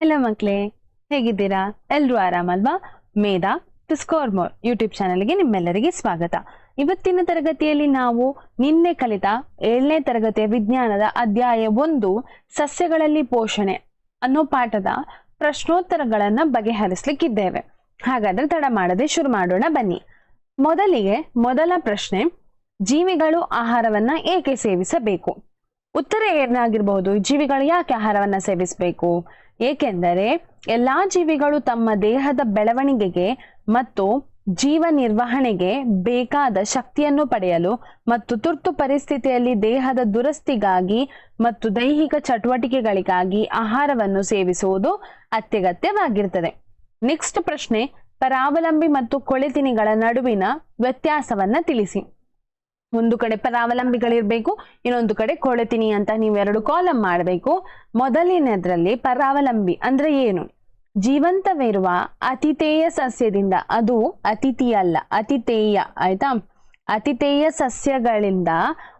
ಎಲ್ಲ ಮಕ್ಕಳೇ ಹೇಗಿದ್ದೀರಾ? ಎಲ್ರೂ ಆರಾಮಲ್ವಾ? ಮೇಧಾ ಸ್ಕೋರ್ ಮೋರ್ ಯೂಟ್ಯೂಬ್ ಚಾನಲ್ಗೆ ನಿಮ್ಮೆಲ್ಲರಿಗೆ ಸ್ವಾಗತ. ಇವತ್ತಿನ ತರಗತಿಯಲ್ಲಿ ನಾವು ನಿನ್ನೆ ಕಲಿತ ಏಳನೇ ತರಗತಿಯ ವಿಜ್ಞಾನದ ಅಧ್ಯಾಯ ಒಂದು, ಸಸ್ಯಗಳಲ್ಲಿ ಪೋಷಣೆ ಅನ್ನೋ ಪಾಠದ ಪ್ರಶ್ನೋತ್ತರಗಳನ್ನ ಬಗೆಹರಿಸ್ಲಿಕ್ಕಿದ್ದೇವೆ. ಹಾಗಾದ್ರೆ ತಡ ಮಾಡದೆ ಶುರು ಮಾಡೋಣ, ಬನ್ನಿ. ಮೊದಲಿಗೆ ಮೊದಲ ಪ್ರಶ್ನೆ, ಜೀವಿಗಳು ಆಹಾರವನ್ನ ಏಕೆ ಸೇವಿಸಬೇಕು? ಉತ್ತರ ಏನಾಗಿರಬಹುದು ಜೀವಿಗಳು ಯಾಕೆ ಆಹಾರವನ್ನ ಸೇವಿಸಬೇಕು? ಏಕೆಂದರೆ ಎಲ್ಲಾ ಜೀವಿಗಳು ತಮ್ಮ ದೇಹದ ಬೆಳವಣಿಗೆಗೆ ಮತ್ತು ಜೀವ ನಿರ್ವಹಣೆಗೆ ಬೇಕಾದ ಶಕ್ತಿಯನ್ನು ಪಡೆಯಲು ಮತ್ತು ತುರ್ತು ಪರಿಸ್ಥಿತಿಯಲ್ಲಿ ದೇಹದ ದುರಸ್ತಿಗಾಗಿ ಮತ್ತು ದೈಹಿಕ ಚಟುವಟಿಕೆಗಳಿಗಾಗಿ ಆಹಾರವನ್ನು ಸೇವಿಸುವುದು ಅತ್ಯಗತ್ಯವಾಗಿರ್ತದೆ ನೆಕ್ಸ್ಟ್ ಪ್ರಶ್ನೆ, ಪರಾವಲಂಬಿ ಮತ್ತು ಕೊಳೆತಿನಿಗಳ ನಡುವಿನ ವ್ಯತ್ಯಾಸವನ್ನ ತಿಳಿಸಿ. ಒಂದು ಕಡೆ ಪರಾವಲಂಬಿಗಳಿರ್ಬೇಕು, ಇನ್ನೊಂದು ಕಡೆ ಕೊಳೆತಿನಿ ಅಂತ ನೀವು ಎರಡು ಕಾಲಮ್ ಮಾಡಬೇಕು. ಮೊದಲಿನದ್ರಲ್ಲಿ ಪರಾವಲಂಬಿ ಅಂದ್ರೆ ಏನು? ಜೀವಂತವಿರುವ ಅತಿಥೇಯ ಸಸ್ಯದಿಂದ, ಅದು ಅತಿಥಿ ಅಲ್ಲ ಅತಿಥೇಯ, ಆಯ್ತಾ? ಅತಿಥೇಯ ಸಸ್ಯಗಳಿಂದ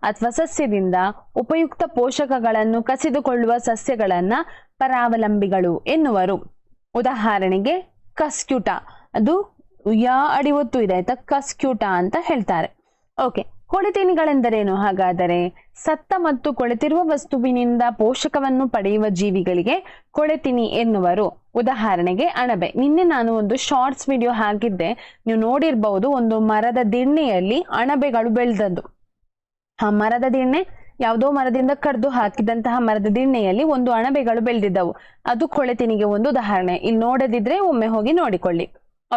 ಅಥವಾ ಸಸ್ಯದಿಂದ ಉಪಯುಕ್ತ ಪೋಷಕಗಳನ್ನು ಕಸಿದುಕೊಳ್ಳುವ ಸಸ್ಯಗಳನ್ನ ಪರಾವಲಂಬಿಗಳು ಎನ್ನುವರು. ಉದಾಹರಣೆಗೆ ಕಸ್ಕ್ಯೂಟ. ಅದು ಯಾ ಅಡಿ ಒತ್ತು ಇದೆ, ಆಯ್ತಾ? ಕಸ್ಕ್ಯೂಟ ಅಂತ ಹೇಳ್ತಾರೆ. ಓಕೆ ಕೊಳೆತಿನಿಗಳೆಂದರೇನು? ಹಾಗಾದರೆ ಸತ್ತ ಮತ್ತು ಕೊಳೆತಿರುವ ವಸ್ತುವಿನಿಂದ ಪೋಷಕವನ್ನು ಪಡೆಯುವ ಜೀವಿಗಳಿಗೆ ಕೊಳೆತಿನಿ ಎನ್ನುವರು. ಉದಾಹರಣೆಗೆ ಅಣಬೆ. ನಿನ್ನೆ ನಾನು ಒಂದು ಶಾರ್ಟ್ಸ್ ವಿಡಿಯೋ ಹಾಕಿದ್ದೆ. ನೀವು ನೋಡಿರ್ಬಹುದು ಒಂದು ಮರದ ದಿಣ್ಣೆಯಲ್ಲಿ ಅಣಬೆಗಳು ಬೆಳೆದದ್ದು. ಆ ಮರದ ದಿಣ್ಣೆ, ಯಾವುದೋ ಮರದಿಂದ ಕಡ್ದು ಹಾಕಿದಂತಹ ಮರದ ದಿಣ್ಣೆಯಲ್ಲಿ ಒಂದು ಅಣಬೆಗಳು ಬೆಳೆದಿದ್ದವು. ಅದು ಕೊಳೆತಿನಿಗೆ ಒಂದು ಉದಾಹರಣೆ. ಇಲ್ಲಿ ನೋಡದಿದ್ರೆ ಒಮ್ಮೆ ಹೋಗಿ ನೋಡಿಕೊಳ್ಳಿ.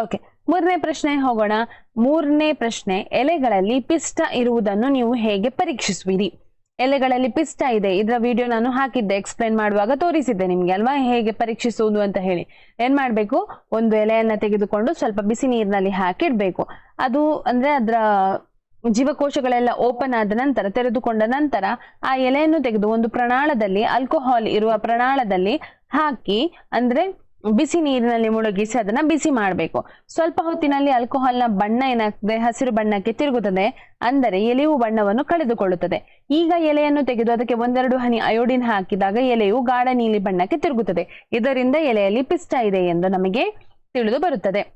ಓಕೆ ಮೂರನೇ ಪ್ರಶ್ನೆ ಹೋಗೋಣ. ಮೂರನೇ ಪ್ರಶ್ನೆ, ಎಲೆಗಳಲ್ಲಿ ಪಿಷ್ಟ ಇರುವುದನ್ನು ನೀವು ಹೇಗೆ ಪರೀಕ್ಷಿಸುವಿರಿ? ಎಲೆಗಳಲ್ಲಿ ಪಿಷ್ಟ ಇದೆ, ಇದರ ವಿಡಿಯೋ ನಾನು ಹಾಕಿದ್ದೆ ಎಕ್ಸ್ಪ್ಲೈನ್ ಮಾಡುವಾಗ ತೋರಿಸಿದ್ದೆ ನಿಮ್ಗೆ ಅಲ್ವಾ? ಹೇಗೆ ಪರೀಕ್ಷಿಸುವುದು ಅಂತ ಹೇಳಿ. ಏನ್ ಮಾಡ್ಬೇಕು? ಒಂದು ಎಲೆಯನ್ನ ತೆಗೆದುಕೊಂಡು ಸ್ವಲ್ಪ ಬಿಸಿ ನೀರಿನಲ್ಲಿ ಹಾಕಿಡ್ಬೇಕು. ಅದು ಅಂದ್ರೆ ಅದರ ಜೀವಕೋಶಗಳೆಲ್ಲ ಓಪನ್ ಆದ ನಂತರ, ತೆರೆದುಕೊಂಡ ನಂತರ ಆ ಎಲೆಯನ್ನು ತೆಗೆದು ಒಂದು ಪ್ರಣಾಳದಲ್ಲಿ ಆಲ್ಕೋಹಾಲ್ ಇರುವ ಪ್ರಣಾಳದಲ್ಲಿ ಹಾಕಿ, ಅಂದ್ರೆ ಬಿಸಿ ನೀರಿನಲ್ಲಿ ಮುಳುಗಿಸಿ ಅದನ್ನ ಬಿಸಿ ಮಾಡಬೇಕು. ಸ್ವಲ್ಪ ಹೊತ್ತಿನಲ್ಲಿ ಆಲ್ಕೋಹಾಲ್ನ ಬಣ್ಣ ಏನಾಗ್ತದೆ? ಹಸಿರು ಬಣ್ಣಕ್ಕೆ ತಿರುಗುತ್ತದೆ. ಅಂದರೆ ಎಲೆಯು ಬಣ್ಣವನ್ನು ಕಳೆದುಕೊಳ್ಳುತ್ತದೆ. ಈಗ ಎಲೆಯನ್ನು ತೆಗೆದು ಅದಕ್ಕೆ ಒಂದೆರಡು ಹನಿ ಅಯೋಡಿನ್ ಹಾಕಿದಾಗ ಎಲೆಯು ಗಾಢ ನೀಲಿ ಬಣ್ಣಕ್ಕೆ ತಿರುಗುತ್ತದೆ. ಇದರಿಂದ ಎಲೆಯಲ್ಲಿ ಪಿಷ್ಟ ಇದೆ ಎಂದು ನಮಗೆ ತಿಳಿದು ಬರುತ್ತದೆ.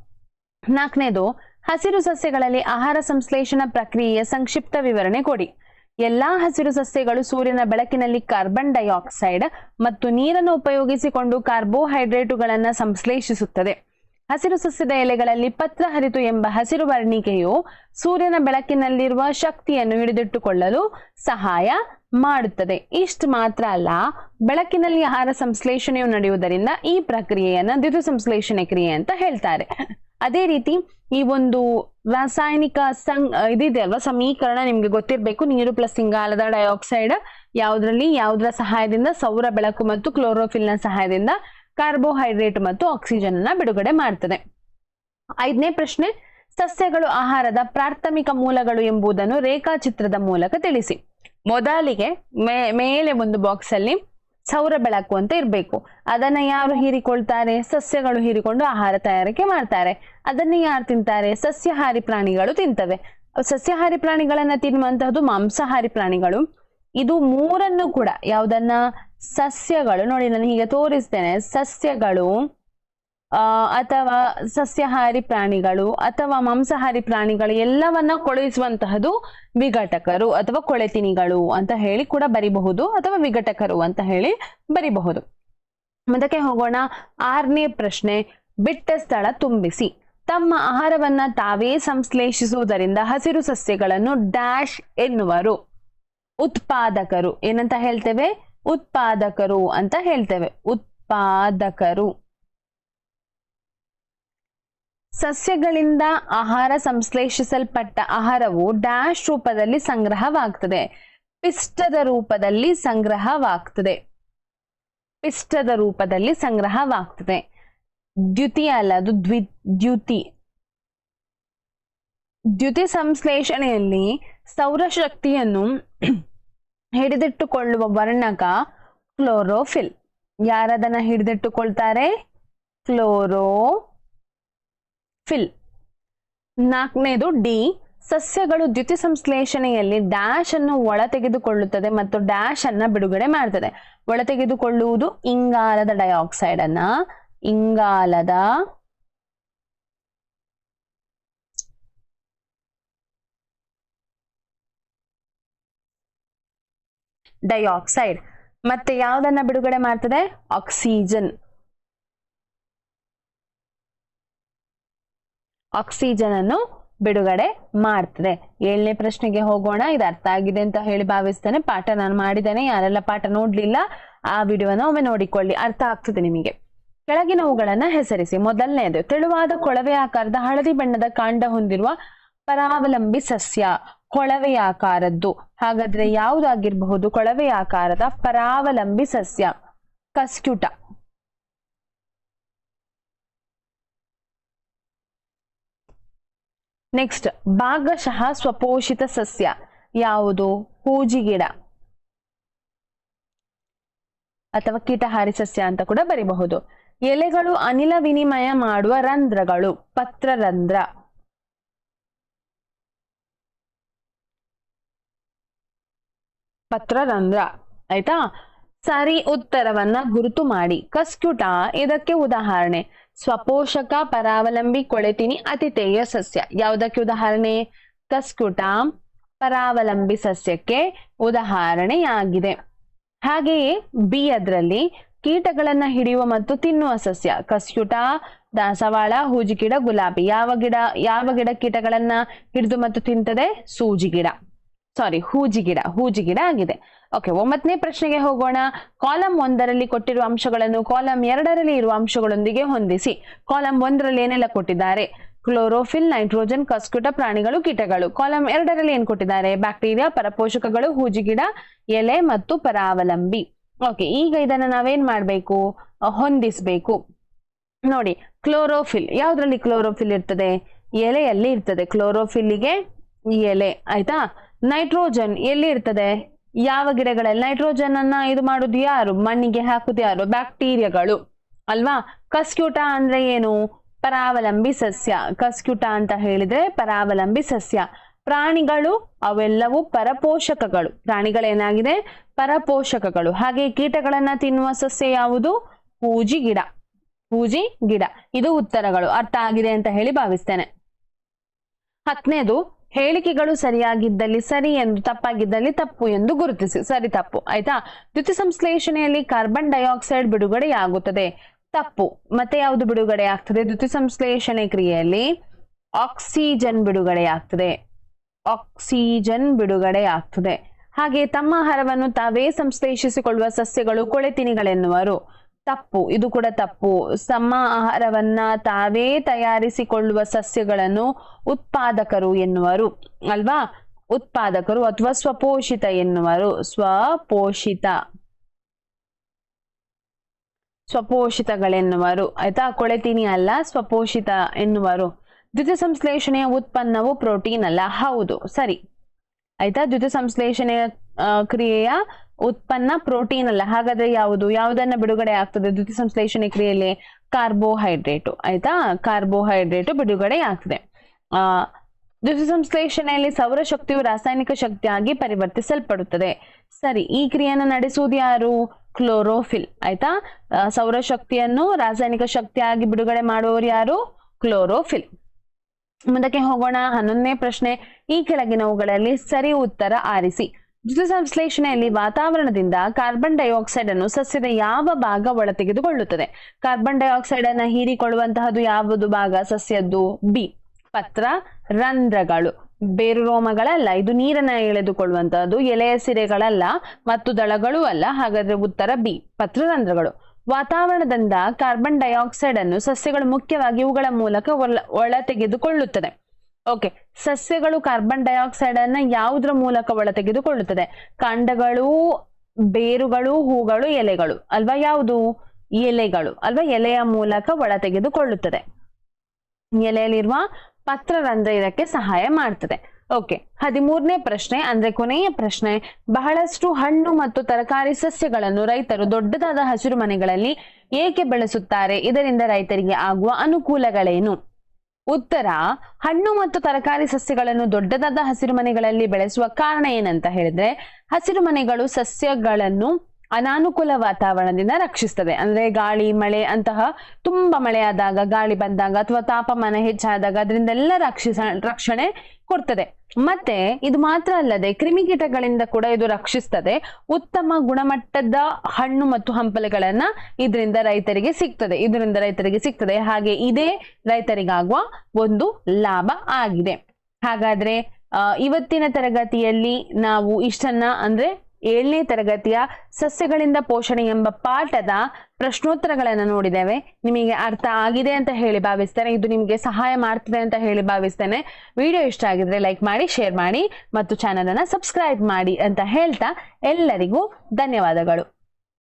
ನಾಲ್ಕನೇದು, ಹಸಿರು ಸಸ್ಯಗಳಲ್ಲಿ ಆಹಾರ ಸಂಶ್ಲೇಷಣಾ ಪ್ರಕ್ರಿಯೆಯ ಸಂಕ್ಷಿಪ್ತ ವಿವರಣೆ ಕೊಡಿ. ಎಲ್ಲಾ ಹಸಿರು ಸಸ್ಯಗಳು ಸೂರ್ಯನ ಬೆಳಕಿನಲ್ಲಿ ಕಾರ್ಬನ್ ಡೈಆಕ್ಸೈಡ್ ಮತ್ತು ನೀರನ್ನು ಉಪಯೋಗಿಸಿಕೊಂಡು ಕಾರ್ಬೋಹೈಡ್ರೇಟುಗಳನ್ನು ಸಂಶ್ಲೇಷಿಸುತ್ತದೆ. ಹಸಿರು ಸಸ್ಯದ ಎಲೆಗಳಲ್ಲಿ ಪತ್ರ ಹರಿತು ಎಂಬ ಹಸಿರು ವರ್ಣಿಕೆಯು ಸೂರ್ಯನ ಬೆಳಕಿನಲ್ಲಿರುವ ಶಕ್ತಿಯನ್ನು ಹಿಡಿದಿಟ್ಟುಕೊಳ್ಳಲು ಸಹಾಯ ಮಾಡುತ್ತದೆ. ಇಷ್ಟು ಮಾತ್ರ ಅಲ್ಲ, ಬೆಳಕಿನಲ್ಲಿ ಆಹಾರ ಸಂಶ್ಲೇಷಣೆಯು ನಡೆಯುವುದರಿಂದ ಈ ಪ್ರಕ್ರಿಯೆಯನ್ನ ದ್ಯುತಿ ಸಂಶ್ಲೇಷಣೆ ಕ್ರಿಯೆ ಅಂತ ಹೇಳ್ತಾರೆ. ಅದೇ ರೀತಿ ಈ ಒಂದು ರಾಸಾಯನಿಕ ಸಂ ಇದಿದೆ ಅಲ್ವಾ? ಸಮೀಕರಣ ನಿಮ್ಗೆ ಗೊತ್ತಿರಬೇಕು. ನೀರು ಪ್ಲಸ್ ಇಂಗಾಲದ ಡೈಆಕ್ಸೈಡ್ ಯಾವ್ದ್ರಲ್ಲಿ, ಯಾವುದರ ಸಹಾಯದಿಂದ? ಸೌರ ಬೆಳಕು ಮತ್ತು ಕ್ಲೋರೋಫಿಲ್ನ ಸಹಾಯದಿಂದ ಕಾರ್ಬೋಹೈಡ್ರೇಟ್ ಮತ್ತು ಆಕ್ಸಿಜನ್ ಅನ್ನ ಬಿಡುಗಡೆ ಮಾಡ್ತದೆ. ಐದನೇ ಪ್ರಶ್ನೆ, ಸಸ್ಯಗಳು ಆಹಾರದ ಪ್ರಾಥಮಿಕ ಮೂಲಗಳು ಎಂಬುದನ್ನು ರೇಖಾಚಿತ್ರದ ಮೂಲಕ ತಿಳಿಸಿ. ಮೊದಲಿಗೆ ಮೇಲೆ ಒಂದು ಬಾಕ್ಸ್ ಅಲ್ಲಿ ಸೌರ ಬೆಳಕು ಅಂತ ಇರಬೇಕು. ಅದನ್ನ ಯಾರು ಹೀರಿಕೊಳ್ತಾರೆ? ಸಸ್ಯಗಳು ಹೀರಿಕೊಂಡು ಆಹಾರ ತಯಾರಿಕೆ ಮಾಡ್ತಾರೆ. ಅದನ್ನ ಯಾರು ತಿಂತಾರೆ? ಸಸ್ಯಾಹಾರಿ ಪ್ರಾಣಿಗಳು ತಿಂತವೆ. ಸಸ್ಯಾಹಾರಿ ಪ್ರಾಣಿಗಳನ್ನ ತಿನ್ನುವಂತಹದ್ದು ಮಾಂಸಾಹಾರಿ ಪ್ರಾಣಿಗಳು. ಇದು ಮೂರನ್ನು ಕೂಡ ಯಾವುದನ್ನ? ಸಸ್ಯಗಳು. ನೋಡಿ, ನಾನು ಹೀಗೆ ತೋರಿಸ್ತೇನೆ. ಸಸ್ಯಗಳು ಅಥವಾ ಸಸ್ಯಾಹಾರಿ ಪ್ರಾಣಿಗಳು ಅಥವಾ ಮಾಂಸಾಹಾರಿ ಪ್ರಾಣಿಗಳು ಎಲ್ಲವನ್ನ ಕೊಳೆಸುವಂತಹದ್ದು ವಿಘಟಕರು ಅಥವಾ ಕೊಳೆತಿನಿಗಳು ಅಂತ ಹೇಳಿ ಕೂಡ ಬರಿಬಹುದು ಅಥವಾ ವಿಘಟಕರು ಅಂತ ಹೇಳಿ ಬರಿಬಹುದು. ಅದಕ್ಕೆ ಹೋಗೋಣ. ಆರನೇ ಪ್ರಶ್ನೆ, ಬಿಟ್ಟ ಸ್ಥಳ ತುಂಬಿಸಿ. ತಮ್ಮ ಆಹಾರವನ್ನ ತಾವೇ ಸಂಶ್ಲೇಷಿಸುವುದರಿಂದ ಹಸಿರು ಸಸ್ಯಗಳನ್ನು ಡ್ಯಾಶ್ ಎನ್ನುವರು. ಉತ್ಪಾದಕರು ಏನಂತ ಹೇಳ್ತೇವೆ? ಉತ್ಪಾದಕರು ಅಂತ ಹೇಳ್ತೇವೆ. ಉತ್ಪಾದಕರು. ಸಸ್ಯಗಳಿಂದ ಆಹಾರ ಸಂಶ್ಲೇಷಿಸಲ್ಪಟ್ಟ ಆಹಾರವು ಡ್ಯಾಶ್ ರೂಪದಲ್ಲಿ ಸಂಗ್ರಹವಾಗ್ತದೆ. ಪಿಷ್ಟದ ರೂಪದಲ್ಲಿ ಸಂಗ್ರಹವಾಗ್ತದೆ. ಪಿಷ್ಟದ ರೂಪದಲ್ಲಿ ಸಂಗ್ರಹವಾಗ್ತದೆ. ದ್ಯುತಿ ಅಲ್ಲ, ಅದು ದ್ವಿ, ದ್ಯುತಿ. ದ್ಯುತಿ ಸಂಶ್ಲೇಷಣೆಯಲ್ಲಿ ಸೌರಶಕ್ತಿಯನ್ನು ಹಿಡಿದಿಟ್ಟುಕೊಳ್ಳುವ ವರ್ಣಕ ಕ್ಲೋರೋಫಿಲ್. ಯಾರದನ್ನ ಹಿಡಿದಿಟ್ಟುಕೊಳ್ತಾರೆ? Chlorophyll. ನಾಲ್ಕನೇದು ಡಿ, ಸಸ್ಯಗಳು ದ್ಯುತಿ ಸಂಶ್ಲೇಷಣೆಯಲ್ಲಿ ಡ್ಯಾಶ್ ಅನ್ನು ಒಳ ತೆಗೆದುಕೊಳ್ಳುತ್ತದೆ ಮತ್ತು ಡ್ಯಾಶ್ ಅನ್ನ ಬಿಡುಗಡೆ ಮಾಡ್ತದೆ. ಒಳ ತೆಗೆದುಕೊಳ್ಳುವುದು ಇಂಗಾಲದ ಡೈಆಕ್ಸೈಡ್ ಅನ್ನ. ಇಂಗಾಲದ ಡೈಆಕ್ಸೈಡ್. ಮತ್ತೆ ಯಾವ್ದನ್ನ ಬಿಡುಗಡೆ ಮಾಡ್ತದೆ? ಆಕ್ಸಿಜನ್. ಆಕ್ಸಿಜನ್ ಅನ್ನು ಬಿಡುಗಡೆ ಮಾಡ್ತದೆ. ಏಳನೇ ಪ್ರಶ್ನೆಗೆ ಹೋಗೋಣ. ಇದು ಅರ್ಥ ಆಗಿದೆ ಅಂತ ಹೇಳಿ ಭಾವಿಸ್ತೇನೆ. ಪಾಠ ನಾನು ಮಾಡಿದ್ದೇನೆ. ಯಾರೆಲ್ಲ ಪಾಠ ನೋಡ್ಲಿಲ್ಲ, ಆ ವಿಡಿಯೋನ ಒಮ್ಮೆ ನೋಡಿಕೊಳ್ಳಿ. ಅರ್ಥ ಆಗ್ತದೆ ನಿಮಗೆ. ಕೆಳಗಿನವುಗಳನ್ನ ಹೆಸರಿಸಿ. ಮೊದಲನೆಯದು ತೆಳುವಾದ ಕೊಳವೆ ಆಕಾರದ ಹಳದಿ ಬಣ್ಣದ ಕಾಂಡ ಹೊಂದಿರುವ ಪರಾವಲಂಬಿ ಸಸ್ಯ. ಕೊಳವೆ ಆಕಾರದ್ದು. ಹಾಗಾದ್ರೆ ಯಾವುದಾಗಿರಬಹುದು ಕೊಳವೆ ಆಕಾರದ ಪರಾವಲಂಬಿ ಸಸ್ಯ. ಕಸ್ಕ್ಯೂಟ ನೆಕ್ಸ್ಟ್ ಭಾಗಶಃ ಸ್ವಪೋಷಿತ ಸಸ್ಯ. ಯಾವುದು? ಹೂಜಿ ಗಿಡ. ಅಥವಾ ಕೀಟಹಾರಿ ಸಸ್ಯ ಅಂತ ಕೂಡ ಬರೀಬಹುದು. ಎಲೆಗಳು ಅನಿಲ ವಿನಿಮಯ ಮಾಡುವ ರಂಧ್ರಗಳು. ಪತ್ರ ರಂಧ್ರ ಪತ್ರ ರಂಧ್ರ ಆಯ್ತಾ? ಸರಿ, ಉತ್ತರವನ್ನ ಗುರುತು ಮಾಡಿ. ಕಸ್ಕ್ಯೂಟ ಇದಕ್ಕೆ ಉದಾಹರಣೆ. ಸ್ವಪೋಷಕ ಪರಾವಲಂಬಿ ಕೊಳೆತಿನಿ ಅತಿಥೇಯ ಸಸ್ಯ. ಯಾವುದಕ್ಕೆ ಉದಾಹರಣೆ? ಕಸ್ಕ್ಯೂಟ ಪರಾವಲಂಬಿ ಸಸ್ಯಕ್ಕೆ ಉದಾಹರಣೆಯಾಗಿದೆ. ಹಾಗೆಯೇ ಬಿ ಅದರಲ್ಲಿ ಕೀಟಗಳನ್ನ ಹಿಡಿಯುವ ಮತ್ತು ತಿನ್ನುವ ಸಸ್ಯ. ಕಸ್ಕುಟ, ದಾಸವಾಳ ಹೂಜಿ ಗಿಡ ಗುಲಾಬಿ. ಯಾವ ಗಿಡ ಯಾವ ಗಿಡ ಕೀಟಗಳನ್ನ ಹಿಡಿದು ಮತ್ತು ತಿಂತದೆ? ಸೂಜಿ ಗಿಡ ಸಾರಿ ಹೂಜಿ ಗಿಡ ಹೂಜಿ ಗಿಡ ಆಗಿದೆ. ಓಕೆ ಒಂಬತ್ತನೇ ಪ್ರಶ್ನೆಗೆ ಹೋಗೋಣ. ಕಾಲಂ ಒಂದರಲ್ಲಿ ಕೊಟ್ಟಿರುವ ಅಂಶಗಳನ್ನು ಕಾಲಂ ಎರಡರಲ್ಲಿ ಇರುವ ಅಂಶಗಳೊಂದಿಗೆ ಹೊಂದಿಸಿ. ಕಾಲಂ ಒಂದರಲ್ಲಿ ಏನೆಲ್ಲ ಕೊಟ್ಟಿದ್ದಾರೆ? ಕ್ಲೋರೋಫಿಲ್ ನೈಟ್ರೋಜನ್ ಕಸ್ಕುಟ ಪ್ರಾಣಿಗಳು, ಕೀಟಗಳು. ಕಾಲಂ ಎರಡರಲ್ಲಿ ಏನ್ ಕೊಟ್ಟಿದ್ದಾರೆ? ಬ್ಯಾಕ್ಟೀರಿಯಾ ಪರಪೋಷಕಗಳು, ಹೂಜಿ ಗಿಡ, ಎಲೆ ಮತ್ತು ಪರಾವಲಂಬಿ. ಓಕೆ ಈಗ ಇದನ್ನ ನಾವೇನ್ ಮಾಡ್ಬೇಕು? ಹೊಂದಿಸ್ಬೇಕು. ನೋಡಿ ಕ್ಲೋರೋಫಿಲ್ ಯಾವ್ದ್ರಲ್ಲಿ ಕ್ಲೋರೋಫಿಲ್ ಇರ್ತದೆ? ಎಲೆಯಲ್ಲಿ ಇರ್ತದೆ. ಕ್ಲೋರೋಫಿಲ್ಲಿಗೆ ಎಲೆ, ಆಯ್ತಾ? ನೈಟ್ರೋಜನ್ ಎಲ್ಲಿ ಇರ್ತದೆ? ಯಾವ ಗಿಡಗಳಲ್ಲಿ ನೈಟ್ರೋಜನ್ ಅನ್ನ ಇದು ಮಾಡುದು ಯಾರು? ಮಣ್ಣಿಗೆ ಹಾಕುದು ಯಾರು? ಬ್ಯಾಕ್ಟೀರಿಯಾಗಳು ಅಲ್ವಾ? ಕಸ್ಕ್ಯೂಟ ಅಂದ್ರೆ ಏನು? ಪರಾವಲಂಬಿ ಸಸ್ಯ. ಕಸ್ಕ್ಯೂಟ ಅಂತ ಹೇಳಿದ್ರೆ ಪರಾವಲಂಬಿ ಸಸ್ಯ. ಪ್ರಾಣಿಗಳು ಅವೆಲ್ಲವೂ ಪರಪೋಷಕಗಳು. ಪ್ರಾಣಿಗಳೇನಾಗಿದೆ? ಪರಪೋಷಕಗಳು. ಹಾಗೆ ಕೀಟಗಳನ್ನ ತಿನ್ನುವ ಸಸ್ಯ ಯಾವುದು? ಪೂಜಿ ಗಿಡ. ಪೂಜಿ ಗಿಡ. ಇದು ಉತ್ತರಗಳು. ಅರ್ಥ ಆಗಿದೆ ಅಂತ ಹೇಳಿ ಭಾವಿಸ್ತೇನೆ. ಹತ್ತನೇದು ಹೇಳಿಕೆಗಳು ಸರಿಯಾಗಿದ್ದಲ್ಲಿ ಸರಿ ಎಂದು, ತಪ್ಪಾಗಿದ್ದಲ್ಲಿ ತಪ್ಪು ಎಂದು ಗುರುತಿಸಿ. ಸರಿ, ತಪ್ಪು. ಆಯ್ತಾ? ದ್ಯುತಿ ಸಂಶ್ಲೇಷಣೆಯಲ್ಲಿ ಕಾರ್ಬನ್ ಡೈಆಕ್ಸೈಡ್ ಬಿಡುಗಡೆಯಾಗುತ್ತದೆ. ತಪ್ಪು. ಮತ್ತೆ ಯಾವುದು ಬಿಡುಗಡೆ ಆಗ್ತದೆ ದ್ಯುತಿ ಸಂಶ್ಲೇಷಣೆ ಕ್ರಿಯೆಯಲ್ಲಿ ಆಕ್ಸಿಜನ್ ಬಿಡುಗಡೆಯಾಗ್ತದೆ. ಆಕ್ಸಿಜನ್ ಬಿಡುಗಡೆಯಾಗ್ತದೆ. ಹಾಗೆ ತಮ್ಮ ಆಹಾರವನ್ನು ತಾವೇ ಸಂಶ್ಲೇಷಿಸಿಕೊಳ್ಳುವ ಸಸ್ಯಗಳು, ಕೊಳೆತಿನಿಗಳೆನ್ನುವರು. ತಪ್ಪು, ಇದು ಕೂಡ ತಪ್ಪು. ತಮ್ಮ ಆಹಾರವನ್ನ ತಾವೇ ತಯಾರಿಸಿಕೊಳ್ಳುವ ಸಸ್ಯಗಳನ್ನು ಉತ್ಪಾದಕರು ಎನ್ನುವರು. ಅಲ್ವಾ? ಉತ್ಪಾದಕರು ಅಥವಾ ಸ್ವಪೋಷಿತ ಎನ್ನುವರು. ಸ್ವಪೋಷಿತ. ಸ್ವಪೋಷಿತಗಳೆನ್ನುವರು. ಆಯ್ತಾ? ಕೊಳೆತೀನಿ ಅಲ್ಲ, ಸ್ವಪೋಷಿತ ಎನ್ನುವರು. ದ್ವಿತೀಯ ಸಂಶ್ಲೇಷಣೆಯ ಉತ್ಪನ್ನವು ಪ್ರೋಟೀನ್ ಅಲ್ಲ. ಹೌದು, ಸರಿ. ಆಯ್ತಾ? ದ್ವಿತೀಯ ಸಂಶ್ಲೇಷಣೆಯ ಕ್ರಿಯೆಯ ಉತ್ಪನ್ನ ಪ್ರೋಟೀನ್ ಅಲ್ಲ. ಹಾಗಾದ್ರೆ ಯಾವುದು? ಯಾವುದನ್ನ ಬಿಡುಗಡೆ ಆಗ್ತದೆ? ದ್ವಿತೀಯ ಸಂಶ್ಲೇಷಣೆ ಕ್ರಿಯೆಯಲ್ಲಿ ಕಾರ್ಬೋಹೈಡ್ರೇಟು. ಆಯ್ತಾ? ಕಾರ್ಬೋಹೈಡ್ರೇಟು ಬಿಡುಗಡೆ ಆಗ್ತದೆ. ಆ, ದ್ವಿತೀಯ ಸಂಶ್ಲೇಷಣೆಯಲ್ಲಿ ಸೌರಶಕ್ತಿಯು ರಾಸಾಯನಿಕ ಶಕ್ತಿಯಾಗಿ ಪರಿವರ್ತಿಸಲ್ಪಡುತ್ತದೆ. ಸರಿ, ಈ ಕ್ರಿಯೆಯನ್ನು ನಡೆಸುವುದು ಯಾರು? ಕ್ಲೋರೋಫಿಲ್. ಆಯ್ತಾ? ಸೌರ ಸೌರಶಕ್ತಿಯನ್ನು ರಾಸಾಯನಿಕ ಶಕ್ತಿಯಾಗಿ ಬಿಡುಗಡೆ ಮಾಡುವವರು ಯಾರು? ಕ್ಲೋರೋಫಿಲ್. ಮುಂದಕ್ಕೆ ಹೋಗೋಣ. ಹನ್ನೊಂದನೇ ಪ್ರಶ್ನೆ. ಈ ಕೆಳಗಿನವುಗಳಲ್ಲಿ ಸರಿ ಉತ್ತರ ಆರಿಸಿ. ಸಂಶ್ಲೇಷಣೆಯಲ್ಲಿ ವಾತಾವರಣದಿಂದ ಕಾರ್ಬನ್ ಡೈಆಕ್ಸೈಡ್ ಅನ್ನು ಸಸ್ಯದ ಯಾವ ಭಾಗ ಒಳ ತೆಗೆದುಕೊಳ್ಳುತ್ತದೆ ಕಾರ್ಬನ್ ಡೈಆಕ್ಸೈಡ್ ಅನ್ನ ಹೀರಿಕೊಳ್ಳುವಂತಹದ್ದು ಯಾವುದು ಭಾಗ? ಸಸ್ಯದ್ದು ಬಿ. ಪತ್ರ, ರಂಧ್ರಗಳು. ಬೇರು ರೋಮಗಳಲ್ಲ, ಇದು ನೀರನ್ನ ಎಳೆದುಕೊಳ್ಳುವಂತಹದ್ದು. ಎಲೆಯ ಸಿರೆಗಳಲ್ಲ ಮತ್ತು ದಳಗಳು ಅಲ್ಲ, ಹಾಗಾದ್ರೆ ಉತ್ತರ ಬಿ, ಪತ್ರ, ರಂಧ್ರಗಳು. ವಾತಾವರಣದಿಂದ ಕಾರ್ಬನ್ ಡೈಆಕ್ಸೈಡ್ ಅನ್ನು ಸಸ್ಯಗಳು ಮುಖ್ಯವಾಗಿ ಇವುಗಳ ಮೂಲಕ ಒಳ ಒಳ ತೆಗೆದುಕೊಳ್ಳುತ್ತದೆ ಓಕೆ ಸಸ್ಯಗಳು ಕಾರ್ಬನ್ ಡೈಆಕ್ಸೈಡ್ ಅನ್ನ ಯಾವುದರ ಮೂಲಕ ಒಳ ತೆಗೆದುಕೊಳ್ಳುತ್ತದೆ ಕಾಂಡಗಳು, ಬೇರುಗಳು, ಹೂಗಳು, ಎಲೆಗಳು ಅಲ್ವಾ? ಯಾವುದು? ಎಲೆಗಳು ಅಲ್ವಾ? ಎಲೆಯ ಮೂಲಕ ಒಳ ತೆಗೆದುಕೊಳ್ಳುತ್ತದೆ ಎಲೆಯಲ್ಲಿರುವ ಪತ್ರರಂಧ್ರ ಇದಕ್ಕೆ ಸಹಾಯ ಮಾಡ್ತದೆ. ಓಕೆ ಹದಿಮೂರನೇ ಪ್ರಶ್ನೆ, ಅಂದ್ರೆ ಕೊನೆಯ ಪ್ರಶ್ನೆ, ಬಹಳಷ್ಟು ಹಣ್ಣು ಮತ್ತು ತರಕಾರಿ ಸಸ್ಯಗಳನ್ನು ರೈತರು ದೊಡ್ಡದಾದ ಹಸಿರು ಮನೆಗಳಲ್ಲಿ ಏಕೆ ಬೆಳೆಸುತ್ತಾರೆ? ಇದರಿಂದ ರೈತರಿಗೆ ಆಗುವ ಅನುಕೂಲಗಳೇನು? ಉತ್ತರ ಹಣ್ಣು ಮತ್ತು ತರಕಾರಿ ಸಸ್ಯಗಳನ್ನು ದೊಡ್ಡದಾದ ಹಸಿರುಮನೆಗಳಲ್ಲಿ ಬೆಳೆಸುವ ಕಾರಣ ಏನಂತ ಹೇಳಿದ್ರೆ ಹಸಿರುಮನೆಗಳು ಸಸ್ಯಗಳನ್ನು ಅನಾನುಕೂಲ ವಾತಾವರಣದಿಂದ ರಕ್ಷಿಸ್ತದೆ. ಅಂದ್ರೆ ಗಾಳಿ, ಮಳೆ ಅಂತಹ ತುಂಬಾ ಮಳೆ ಆದಾಗ, ಗಾಳಿ ಬಂದಾಗ ಅಥವಾ ತಾಪಮಾನ ಹೆಚ್ಚಾದಾಗ ಅದರಿಂದೆಲ್ಲ ರಕ್ಷಿಸ, ರಕ್ಷಣೆ ಕೊಡ್ತದೆ. ಮತ್ತೆ ಇದು ಮಾತ್ರ ಅಲ್ಲದೆ ಕ್ರಿಮಿಕೀಟಗಳಿಂದ ಕೂಡ ಇದು ರಕ್ಷಿಸ್ತದೆ. ಉತ್ತಮ ಗುಣಮಟ್ಟದ ಹಣ್ಣು ಮತ್ತು ಹಂಪಲುಗಳನ್ನ ಇದರಿಂದ ರೈತರಿಗೆ ಸಿಗ್ತದೆ. ಇದರಿಂದ ರೈತರಿಗೆ ಸಿಗ್ತದೆ. ಹಾಗೆ ಇದೇ ರೈತರಿಗಾಗುವ ಒಂದು ಲಾಭ ಆಗಿದೆ. ಹಾಗಾದ್ರೆ ಇವತ್ತಿನ ತರಗತಿಯಲ್ಲಿ ನಾವು ಇಷ್ಟನ್ನ ಅಂದ್ರೆ ಏಳನೇ ತರಗತಿಯ ಸಸ್ಯಗಳಿಂದ ಪೋಷಣೆ ಎಂಬ ಪಾಠದ ಪ್ರಶ್ನೋತ್ತರಗಳನ್ನು ನೋಡಿದ್ದೇವೆ. ನಿಮಗೆ ಅರ್ಥ ಆಗಿದೆ ಅಂತ ಹೇಳಿ ಭಾವಿಸ್ತೇನೆ. ಇದು ನಿಮಗೆ ಸಹಾಯ ಮಾಡ್ತದೆ ಅಂತ ಹೇಳಿ ಭಾವಿಸ್ತೇನೆ. ವಿಡಿಯೋ ಇಷ್ಟ ಆಗಿದ್ರೆ ಲೈಕ್ ಮಾಡಿ, ಶೇರ್ ಮಾಡಿ ಮತ್ತು ಚಾನಲನ್ನು ಸಬ್ಸ್ಕ್ರೈಬ್ ಮಾಡಿ ಅಂತ ಹೇಳ್ತಾ ಎಲ್ಲರಿಗೂ ಧನ್ಯವಾದಗಳು.